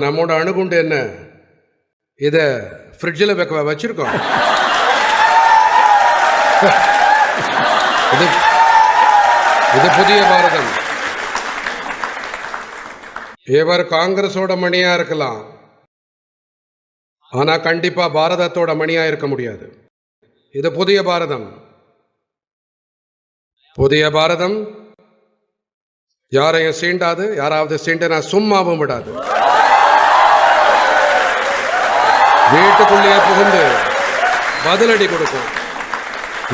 நம்மோட அணுகுண்டு என்ன? இதை ஃப்ரிட்ஜில் வைக்க வச்சுருக்கோம். இது இது புதிய பாரதம். இவர் காங்கிரஸோட மணியா இருக்கலாம். ஆனா கண்டிப்பா பாரதத்தோட மணியா இருக்க முடியாது. இது புதிய பாரதம். புதிய பாரதம் யாரையும் சீண்டாது யாராவது சீண்டினா சும்மாவும் விடாது. வீட்டுக்குள்ளேயே புகுந்து பதிலடி கொடுக்கும்.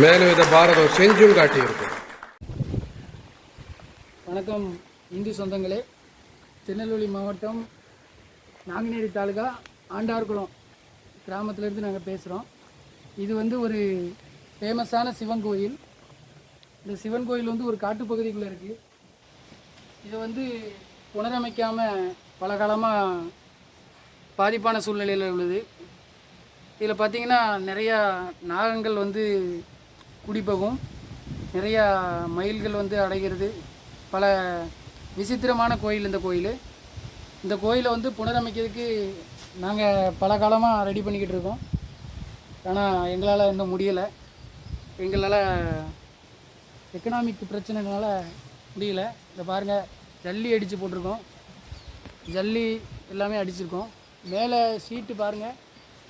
மேலும் இதை பாரதம் செஞ்சும் காட்டியிருக்கும் வணக்கம் இந்து சொந்தங்களே. திருநெல்வேலி மாவட்டம் நாங்குநேரி தாலுகா ஆண்டார்குளம் கிராமத்திலேருந்து நாங்கள் பேசுகிறோம் இது வந்து ஒரு ஃபேமஸான சிவன் கோயில். இந்த சிவன் கோயில் வந்து ஒரு காட்டுப்பகுதிக்குள்ளே இருக்குது இது வந்து புனரமைக்காமல் பல காலமாக பாதிப்பான சூழ்நிலையில் உள்ளது. இதில் பார்த்தீங்கன்னா நிறையா நாகங்கள் வந்து குடிபோகும் நிறையா மயில்கள் வந்து அடைகிறது. பல விசித்திரமான கோயில் இந்த கோயில். இந்த கோயிலை வந்து புனரமைக்கிறதுக்கு நாங்கள் பல காலமாக ரெடி பண்ணிக்கிட்டு இருக்கோம். ஆனால் எங்களால் இன்னும் முடியலை. எங்களால் எக்கனாமிக் பிரச்சனைனால முடியல. இதை பாருங்கள் ஜல்லி அடித்து போட்டிருக்கோம். ஜல்லி எல்லாமே அடிச்சிருக்கோம். மேலே சீட்டு பாருங்கள்